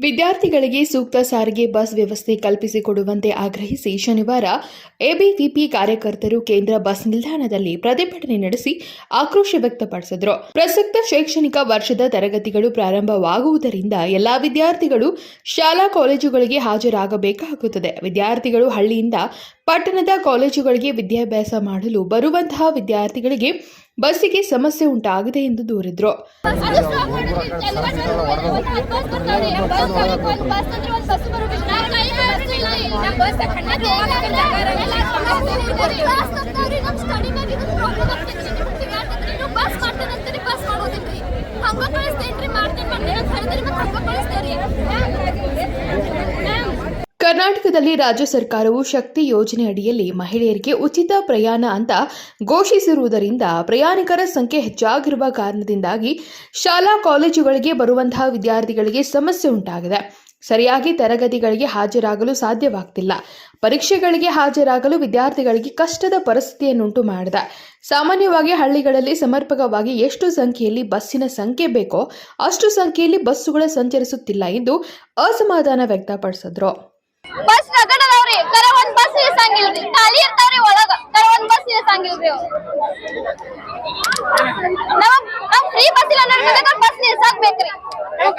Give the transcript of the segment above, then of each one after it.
ವಿದ್ಯಾರ್ಥಿಗಳಿಗೆ ಸೂಕ್ತ ಸಾರಿಗೆ ಬಸ್ ವ್ಯವಸ್ಥೆ ಕಲ್ಪಿಸಿಕೊಡುವಂತೆ ಆಗ್ರಹಿಸಿ ಶನಿವಾರ ಎಬಿವಿಪಿ ಕಾರ್ಯಕರ್ತರು ಕೇಂದ್ರ ಬಸ್ ನಿಲ್ದಾಣದಲ್ಲಿ ಪ್ರತಿಭಟನೆ ನಡೆಸಿ ಆಕ್ರೋಶ ವ್ಯಕ್ತಪಡಿಸಿದರು. ಪ್ರಸಕ್ತ ಶೈಕ್ಷಣಿಕ ವರ್ಷದ ತರಗತಿಗಳು ಪ್ರಾರಂಭವಾಗುವುದರಿಂದ ಎಲ್ಲಾ ವಿದ್ಯಾರ್ಥಿಗಳು ಶಾಲಾ ಕಾಲೇಜುಗಳಿಗೆ ಹಾಜರಾಗಬೇಕಾಗುತ್ತದೆ. ವಿದ್ಯಾರ್ಥಿಗಳು ಹಳ್ಳಿಯಿಂದ ಪಟ್ಟಣದ ಕಾಲೇಜುಗಳಿಗೆ ವಿದ್ಯಾಭ್ಯಾಸ ಮಾಡಲು ಬರುವಂತಹ ವಿದ್ಯಾರ್ಥಿಗಳಿಗೆ ಬಸ್ಸಿಗೆ ಸಮಸ್ಯೆ ಉಂಟಾಗಿದೆ ಎಂದು ದೂರಿದ್ರು. ಮಾಡ್ತೀನಿ ಮಾಡ್ತೀನಿ ಅಂತ ಹೇಳಿದ್ರಿ ಮತ್ತೆ ಹಂಗ ಕಳಿಸ್ತೇವ್ರಿ ಕರ್ನಾಟಕದಲ್ಲಿ ರಾಜ್ಯ ಸರ್ಕಾರವು ಶಕ್ತಿ ಯೋಜನೆ ಅಡಿಯಲ್ಲಿ ಮಹಿಳೆಯರಿಗೆ ಉಚಿತ ಪ್ರಯಾಣ ಅಂತ ಘೋಷಿಸಿರುವುದರಿಂದ ಪ್ರಯಾಣಿಕರ ಸಂಖ್ಯೆ ಹೆಚ್ಚಾಗಿರುವ ಕಾರಣದಿಂದಾಗಿ ಶಾಲಾ ಕಾಲೇಜುಗಳಿಗೆ ಬರುವಂತಹ ವಿದ್ಯಾರ್ಥಿಗಳಿಗೆ ಸಮಸ್ಯೆ ಉಂಟಾಗಿದೆ. ಸರಿಯಾಗಿ ತರಗತಿಗಳಿಗೆ ಹಾಜರಾಗಲು ಸಾಧ್ಯವಾಗ್ತಿಲ್ಲ. ಪರೀಕ್ಷೆಗಳಿಗೆ ಹಾಜರಾಗಲು ವಿದ್ಯಾರ್ಥಿಗಳಿಗೆ ಕಷ್ಟದ ಪರಿಸ್ಥಿತಿಯನ್ನುಂಟು ಮಾಡಿದೆ. ಸಾಮಾನ್ಯವಾಗಿ ಹಳ್ಳಿಗಳಲ್ಲಿ ಸಮರ್ಪಕವಾಗಿ ಎಷ್ಟು ಸಂಖ್ಯೆಯಲ್ಲಿ ಬಸ್ಸಿನ ಸಂಖ್ಯೆ ಬೇಕೋ ಅಷ್ಟು ಸಂಖ್ಯೆಯಲ್ಲಿ ಬಸ್ಸುಗಳು ಸಂಚರಿಸುತ್ತಿಲ್ಲ ಎಂದು ಅಸಮಾಧಾನ ವ್ಯಕ್ತಪಡಿಸಿದ್ರು. ಬಸ್ ರಗಡ ಅದಾವ್ರಿ ಕರೆ ಒಂದ್ ಬಸ್ ಇಳಿಸಂಗಿಲ್ರಿ. ಖಾಲಿ ಇರ್ತಾವ್ರಿ ಒಳಗ. ಕರ ಒಂದ್ ಬಸ್ ಇಳಿಸಂಗಿಲ್ರಿ ಅವ್ರು. ನಮಗ್ ನಮ್ ಫ್ರೀ ಬಸ್ ಇಲ್ಲ ನಡ್ಬೇಕಾದ್ರೆ ಬಸ್ ನಿಲ್ಸಕ್ ಬೇಕ್ರಿ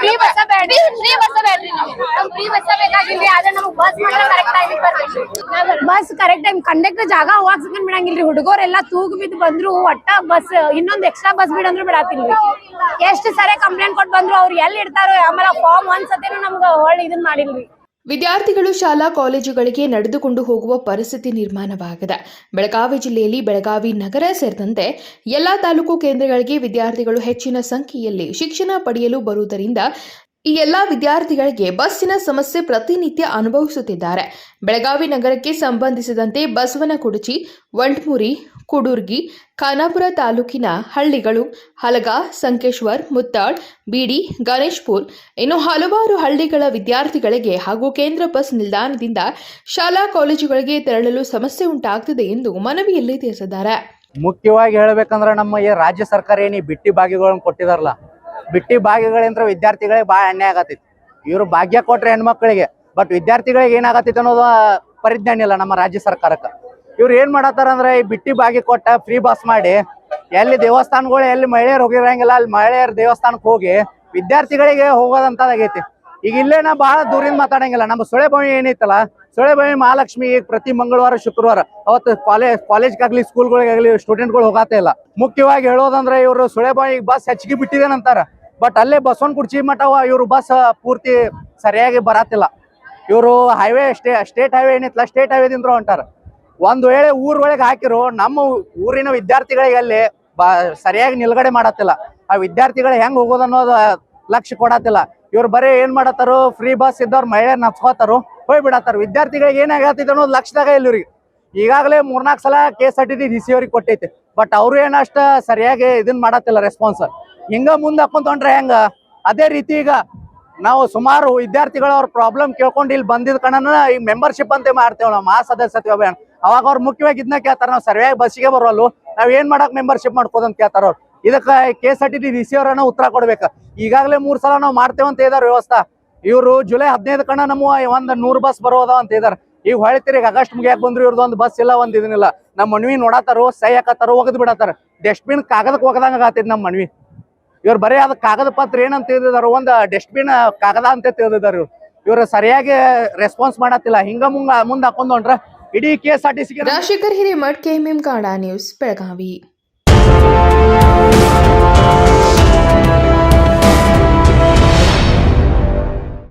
ಫ್ರೀ ಬಸ್ ಬೇಡ್ರಿ. ಫ್ರೀ ಬಸ್ ಬೇಡ್ರಿ ನಮ್ ಫ್ರೀ ಬಸ್ ಬೇಕಾಗಿಲ್ರಿ ಆದ್ರೆ ನಮ್ಗ್ ಬಸ್ ಮಾತ್ರ ಕರೆಕ್ಟ್ ಆಗಿ ಬರ್ಬೇಕು. ಬಸ್ ಕರೆಕ್ಟ್ ಟೈಮ್ ಕಂಡಕ್ಟರ್ ಜಾಗ ಹೋಗಾಕ್ಸಕೊಂಡ್ ಬಿಡಂಗಿಲ್ರಿ. ಹುಡುಗರೆಲ್ಲ ತೂಗ್ ಬಿದ್ದು ಬಂದ್ರು ಒಟ್ಟ ಬಸ್ ಇನ್ನೊಂದ್ ಎಕ್ಸ್ಟ್ರಾ ಬಸ್ ಬಿಡಂದ್ರು ಬಿಡಾತಿಲ್ರಿ. ಎಷ್ಟ್ ಸರಿ ಕಂಪ್ಲೇಂಟ್ ಕೊಟ್ಟು ಬಂದ್ರು ಅವ್ರು ಎಲ್ಲಿ ಇಡ್ತಾರೋ ಆಮೇಲೆ ಫಾರ್ಮ್ ಒಂದ್ ಸತಿನೂ ನಮ್ಗ ಹೊಳ್ಳಿ ಇದನ್ ಮಾಡಿಲ್ರಿ. ವಿದ್ಯಾರ್ಥಿಗಳು ಶಾಲಾ ಕಾಲೇಜುಗಳಿಗೆ ನಡೆದುಕೊಂಡು ಹೋಗುವ ಪರಿಸ್ಥಿತಿ ನಿರ್ಮಾಣವಾಗಿದೆ. ಬೆಳಗಾವಿ ಜಿಲ್ಲೆಯಲ್ಲಿ ಬೆಳಗಾವಿ ನಗರ ಸೇರಿದಂತೆ ಎಲ್ಲಾ ತಾಲೂಕು ಕೇಂದ್ರಗಳಿಗೆ ವಿದ್ಯಾರ್ಥಿಗಳು ಹೆಚ್ಚಿನ ಸಂಖ್ಯೆಯಲ್ಲಿ ಶಿಕ್ಷಣ ಪಡೆಯಲು ಬರುವುದರಿಂದ ಈ ಎಲ್ಲ ವಿದ್ಯಾರ್ಥಿಗಳಿಗೆ ಬಸ್ಸಿನ ಸಮಸ್ಯೆ ಪ್ರತಿನಿತ್ಯ ಅನುಭವಿಸುತ್ತಿದ್ದಾರೆ. ಬೆಳಗಾವಿ ನಗರಕ್ಕೆ ಸಂಬಂಧಿಸಿದಂತೆ ಬಸವನಕುಡುಚಿ, ವಂಟ್ಮುರಿ, ಕುಡುರ್ಗಿ, ಖಾನಾಪುರ ತಾಲೂಕಿನ ಹಳ್ಳಿಗಳು ಹಲಗ, ಸಂಕೇಶ್ವರ್, ಮುತ್ತಾಳ್, ಬಿಡಿ, ಗಣೇಶ್ಪುರ್ ಇನ್ನು ಹಲವಾರು ಹಳ್ಳಿಗಳ ವಿದ್ಯಾರ್ಥಿಗಳಿಗೆ ಹಾಗೂ ಕೇಂದ್ರ ಬಸ್ ನಿಲ್ದಾಣದಿಂದ ಶಾಲಾ ಕಾಲೇಜುಗಳಿಗೆ ತೆರಳಲು ಸಮಸ್ಯೆ ಉಂಟಾಗ್ತಿದೆ ಎಂದು ಮನವಿಯಲ್ಲಿ ತಿಳಿಸಿದ್ದಾರೆ. ಮುಖ್ಯವಾಗಿ ಹೇಳಬೇಕಂದ್ರೆ ನಮ್ಮ ರಾಜ್ಯ ಸರ್ಕಾರ ಏನೀ ಬಿಟ್ಟಿ ಬಾಗಿಗಳನ್ನು ಕೊಟ್ಟಿದಾರಲ್ಲ ಬಿಟ್ಟಿ ಭಾಗ್ಯಗಳಿಂದ ವಿದ್ಯಾರ್ಥಿಗಳಿಗೆ ಭಾಳ ಅನ್ಯಾಯ ಆಗತೈತಿ ಇವರು ಭಾಗ್ಯ ಕೊಟ್ರೆ ಹೆಣ್ಮಕ್ಳಿಗೆ ಬಟ್ ವಿದ್ಯಾರ್ಥಿಗಳಿಗೆ ಏನಾಗತ್ತೈತಿ ಅನ್ನೋದು ಪರಿಜ್ಞಾನ ಇಲ್ಲ ನಮ್ಮ ರಾಜ್ಯ ಸರ್ಕಾರಕ್ಕೆ. ಇವ್ರು ಏನ್ ಮಾಡತ್ತಾರ ಅಂದ್ರೆ ಈ ಬಿಟ್ಟಿ ಭಾಗ್ಯ ಕೊಟ್ಟ ಫ್ರೀ ಬಸ್ ಮಾಡಿ ಎಲ್ಲಿ ದೇವಸ್ಥಾನಗಳು, ಎಲ್ಲಿ ಮಹಿಳೆಯರು ಹೋಗಿರಂಗಿಲ್ಲ, ಅಲ್ಲಿ ಮಹಿಳೆಯರ ದೇವಸ್ಥಾನಕ್ಕೆ ಹೋಗಿ ವಿದ್ಯಾರ್ಥಿಗಳಿಗೆ ಹೋಗೋದಂತದಾಗೈತಿ. ಈಗ ಇಲ್ಲೇ ನಾ ಬಹಳ ದೂರಿಂದ ಮಾತಾಡಂಗಿಲ್ಲ. ನಮ್ಮ ಸುಳೆಬಾವಿ ಏನೈತಲ್ಲ ಸುಳೆಬಾವಿ ಮಹಾಲಕ್ಷ್ಮಿ ಈಗ ಪ್ರತಿ ಮಂಗಳವಾರ, ಶುಕ್ರವಾರ, ಅವತ್ತು ಕಾಲೇಜ್ ಕಾಲೇಜ್ಗಾಗ್ಲಿ ಸ್ಕೂಲ್ಗಳಿಗಾಗ್ಲಿ ಸ್ಟೂಡೆಂಟ್ಗಳು ಹೋಗತ್ತೆ ಇಲ್ಲ. ಮುಖ್ಯವಾಗಿ ಹೇಳೋದಂದ್ರೆ ಇವರು ಸುಳೆಬಾವಿ ಬಸ್ ಹೆಚ್ಚಿಗೆ ಬಿಟ್ಟಿದೇನಂತಾರ ಬಟ್ ಅಲ್ಲೇ ಬಸವನ್ ಕುರ್ಚಿ ಮಠ ಇವರು ಬಸ್ ಪೂರ್ತಿ ಸರಿಯಾಗಿ ಬರತ್ತಿಲ್ಲ. ಇವರು ಹೈವೇ ಸ್ಟೇ ಸ್ಟೇಟ್ ಹೈವೇ ಏನಿತ್ತಲ್ಲ ಸ್ಟೇಟ್ ಹೈವೇದಿಂದ ಹೊಂಟಾರ. ಒಂದ್ ವೇಳೆ ಊರ್ ಒಳಗೆ ಹಾಕಿರು, ನಮ್ಮ ಊರಿನ ವಿದ್ಯಾರ್ಥಿಗಳಿಗೆ ಅಲ್ಲಿ ಸರಿಯಾಗಿ ನಿಲ್ಗಡೆ ಮಾಡತ್ತಿಲ್ಲ. ಆ ವಿದ್ಯಾರ್ಥಿಗಳು ಹೆಂಗ್ ಹೋಗೋದು ಅನ್ನೋದು ಲಕ್ಷ್ಯ ಕೊಡತ್ತಿಲ್ಲ. ಇವ್ರು ಬರೀ ಏನ್ ಮಾಡತ್ತಾರು ಫ್ರೀ ಬಸ್ ಇದ್ದವ್ರು ಮಹಿಳೆಯರ್ ನಚ್ಕೋತಾರು ಹೋಗಿ ಬಿಡತ್ತಾರ ವಿದ್ಯಾರ್ಥಿಗಳಿಗೆ ಏನಾಗತ್ತಿದೆ ಅನ್ನೋದು ಲಕ್ಷ್ಯದಾಗ ಇಲ್ಲ ಇವ್ರಿಗೆ. ಈಗಾಗಲೇ ಮೂರ್ನಾಲ್ಕು ಸಲ K S R T C ಅವ್ರಿಗೆ ಕೊಟ್ಟೈತಿ. ಬಟ್ ಅವ್ರು ಏನಷ್ಟ ಸರಿಯಾಗಿ ಇದನ್ ಮಾಡತ್ತಿಲ್ಲ ರೆಸ್ಪಾನ್ಸ್ ಹಿಂಗ ಮುಂದೆ ಹಾಕೊಂತ ಹೆಂಗ? ಅದೇ ರೀತಿ ಈಗ ನಾವು ಸುಮಾರು ವಿದ್ಯಾರ್ಥಿಗಳು ಅವ್ರ ಪ್ರಾಬ್ಲಮ್ ಕೇಳ್ಕೊಂಡು ಇಲ್ಲಿ ಬಂದಿದ್ ಕಣನ ಈ ಮೆಂಬರ್ಶಿಪ್ ಅಂತ ಮಾಡ್ತೇವೆ ನಾವು, ಮಾ ಸದಸ್ಯತ್ವ ಅವಾಗ ಅವ್ರು ಮುಖ್ಯವಾಗಿ ಇದನ್ನ ಕೇಳ್ತಾರ, ನಾವು ಸರಿಯಾಗಿ ಬಸ್ಸಿಗೆ ಬರೋಲ್ಲ, ನಾವ್ ಏನ್ ಮಾಡಕ್ ಮೆಂಬರ್ಶಿಪ್ ಮಾಡ್ಕೋದಂತ ಕೇಳ್ತಾರ ಅವ್ರು. ಇದಕ್ಕ K S R T D C ಅವರನ್ನ ಉತ್ತರ ಕೊಡ್ಬೇಕು. ಈಗಾಗಲೇ ಮೂರ್ ಸಲ ನಾವು ಮಾಡ್ತೇವೆ ಅಂತ ಇದಾರ ವ್ಯವಸ್ಥೆ. ಇವರು ಜುಲೈ ಹದಿನೈದು ಕಣ ನಮ್ಮ ಒಂದ್ ನೂರು ಬಸ್ ಬರೋದ ಅಂತ ಇದಾರ ಈಗ ಹೊಳೆ ಈಗ ಆಗಸ್ಟ್ ಮುಗಿಯಾಕ ಬಂದ್ರು ಇವ್ರದ್ದು ಒಂದು ಬಸ್ ಇಲ್ಲ, ಒಂದ್ ಇದನ್ನಿಲ್ಲ. ನಮ್ಮ ಮನ್ವಿ ನೋಡತ್ತಾರೋ ಸೈ ಹಾಕತ್ತಾರೋ ಒಗದ್ ಬಿಡತ್ತಾರ ಡಸ್ಟ್ಬಿನ್ ಕಾಗದಕ್ಕೆ ಒಗದಂಗ ಆಗತ್ತೈತಿ ನಮ್ಮ ಮನ್ವಿ. ಇವ್ರು ಬರೀ ಅದ್ ಕಾಗದ ಪತ್ರ ಏನಂತ ತಿಳಿದಿದಾರ, ಒಂದ್ ಡಸ್ಟ್ಬಿನ್ ಕಾಗದ ಅಂತ ತಿಳಿದಿದಾರ ಇವ್ರು. ಇವ್ರು ಸರಿಯಾಗಿ ರೆಸ್ಪಾನ್ಸ್ ಮಾಡತ್ತಿಲ್ಲ ಹಿಂಗ ಮುಂಗ ಮುಂದ್ ಹಾಕೊಂಡ್ರ ಇಡೀ K S R T C Rajashekhar Hiremath KMM Kada news Belagavi.